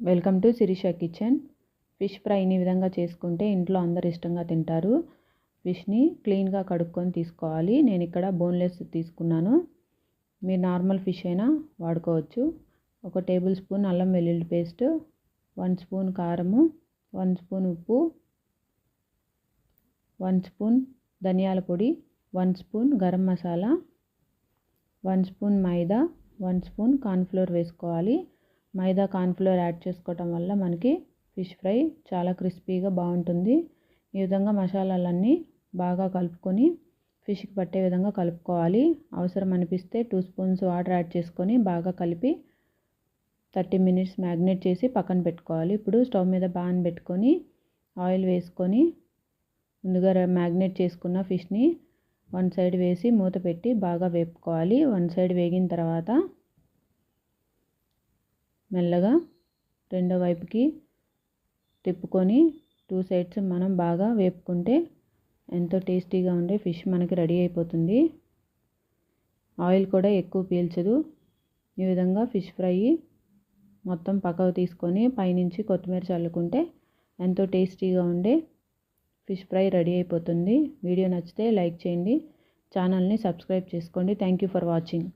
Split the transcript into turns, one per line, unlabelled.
Welcome to Sirisha kitchen. Fish ఫ్రైని ఈ విధంగా చేసుకుంటే ఇంట్లో అందరు ఇష్టంగా తింటారు. ఫిష్ని క్లీన్గా కడుక్కొని తీసుకోవాలి. నేను ఇక్కడ బోన్లెస్ తీసుకున్నాను. మీరు నార్మల్ ఫిష్ అయినా వాడుకోవచ్చు. ఒక టేబుల్ స్పూన్ అల్లం వెల్లుల్లి పేస్ట్ వన్ స్పూన్ కారము వన్ స్పూన్ ఉప్పు వన్ స్పూన్ ధనియాల పొడి one spoon garam masala one spoon maida one spoon cornflour వేసుకోవాలి. మైదా కార్న్ఫ్లోర్ యాడ్ చేసుకోవటం వల్ల మనకి ఫిష్ ఫ్రై చాలా క్రిస్పీగా బాగుంటుంది. ఈ విధంగా మసాలాలన్నీ బాగా కలుపుకొని ఫిష్కి పట్టే విధంగా కలుపుకోవాలి. అవసరం అనిపిస్తే టూ స్పూన్స్ వాటర్ యాడ్ చేసుకొని బాగా కలిపి థర్టీ మినిట్స్ మ్యాగ్నేట్ చేసి పక్కన పెట్టుకోవాలి. ఇప్పుడు స్టవ్ మీద పాన్ పెట్టుకొని ఆయిల్ వేసుకొని ముందుగా మ్యాగ్నేట్ చేసుకున్న ఫిష్ని వన్ సైడ్ వేసి మూత పెట్టి బాగా వేపుకోవాలి. వన్ సైడ్ వేగిన తర్వాత మెల్లగా రెండో వైపుకి తిప్పుకొని టూ సైడ్స్ మనం బాగా వేపుకుంటే ఎంతో టేస్టీగా ఉండే ఫిష్ మనకి రెడీ అయిపోతుంది. ఆయిల్ కూడా ఎక్కువ పీల్చదు. ఈ విధంగా ఫిష్ ఫ్రై మొత్తం పక్కకు తీసుకొని పైనుంచి కొత్తిమీర చల్లుకుంటే ఎంతో టేస్టీగా ఉండే ఫిష్ ఫ్రై రెడీ అయిపోతుంది. వీడియో నచ్చితే లైక్ చేయండి. ఛానల్ని సబ్స్క్రైబ్ చేసుకోండి. Thank you for watching.